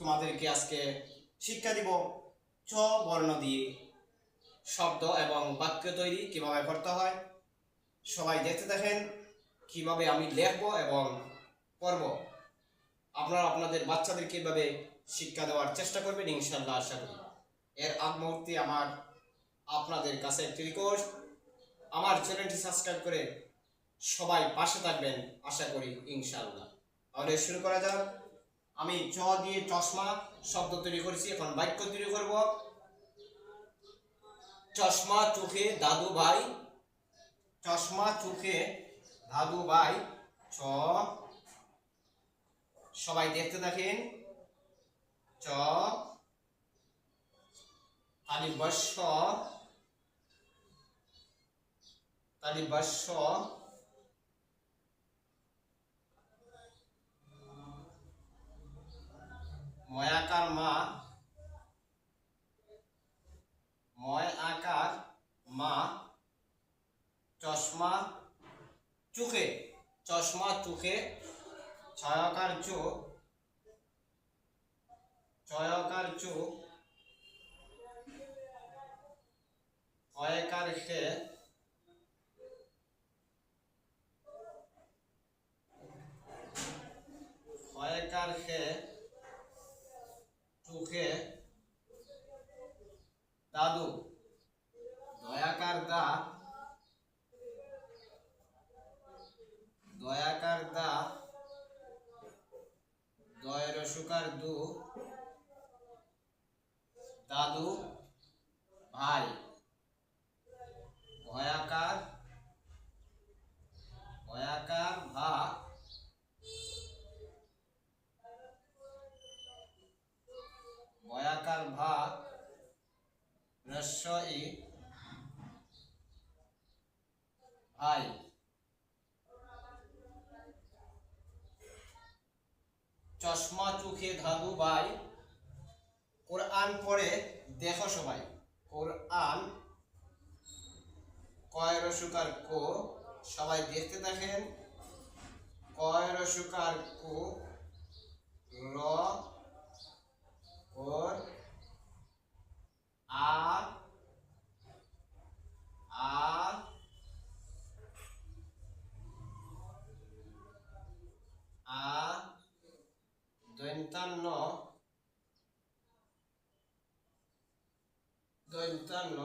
তোমাদেরকে আজকে শিক্ষা দিব। চ বর্ণ দিয়ে। শব্দ এবং বাক্য তৈরি কীভাবে করতে হয়, সবাই দেখতে দেখেন কীভাবে আমি লিখব এবং পড়ব। আপনারা আপনাদের বাচ্চাদের এভাবে শিক্ষা দেওয়ার চেষ্টা করবেন ইনশাল্লাহ আশা করি। এর আগ মুহূর্তে আমার আপনাদের কাছে একটি রিকোয়েস্ট আমার চ্যানেলটি সাবস্ক্রাইব করে সবাই পাশে থাকবেন, আশা করি, ইনশাআল্লাহ। তাহলে শুরু করা যাক। আমি চ দিয়ে চশমা শব্দ তৈরি করেছি, এখন বাক্য তৈরি করব। চশমা চোখে দাদু ভাই, চশমা চোখে দাদু ভাই, চ। সবাই দেখতে দেখেন চ। তালিবস্য। তালিবস্য ময়াকার মা ময় আকার মা চশমা চোখে চশমা চোখে ছয়কার চোখ ছয়কার চোখ অয়কার খে অয়কার খে চোখে দাদু দয়াকার দা দয়াকার দা দয় রসুকার দু, দাদু, ভাই। ভয়াকার ভয়াকার ভা। ভয়াকার ভা, রস্য ই, ভাই। চশমা চোখে ধাদু ভাই। কোরআন পড়ে, দেখো সবাই। কোরআন কয় রসুকার কো, সবাই দেখতে দেখেন কয় রসুকার কো দন্তান্ন দন্তান্ন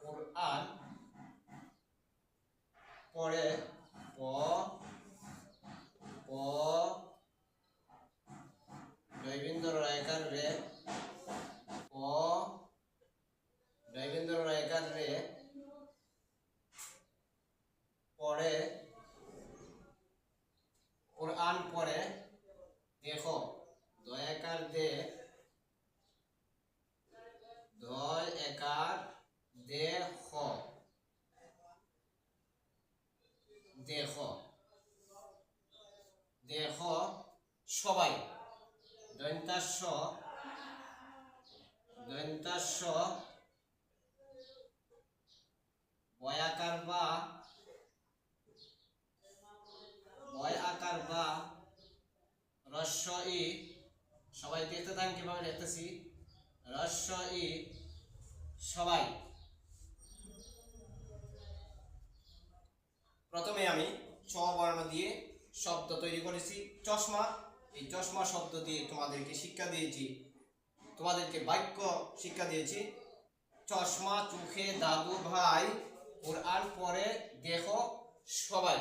কোরআন পরে প প রবীন্দ্র রায়কার রে প রবীন্দ্র রায়কার রে পরে কোরআন পরে দেখো দয়াকার দে দয় একার দেখ দেখ দেহ সবাই। দন্তাস্য। দন্তাস্য। বয়াকার বা। বয় আকার বা। রস্য ই সবাই দেখতে থাকেন কীভাবে লিখতেছি রস্য ই সবাই। প্রথমে আমি চ বর্ণ দিয়ে শব্দ তৈরি করেছি। চশমা, এই চশমা শব্দ দিয়ে তোমাদেরকে শিক্ষা দিয়েছি। তোমাদেরকে বাক্য শিক্ষা দিয়েছি। চশমা, চোখে দাদু ভাই কোরআন পরে দেখো সবাই।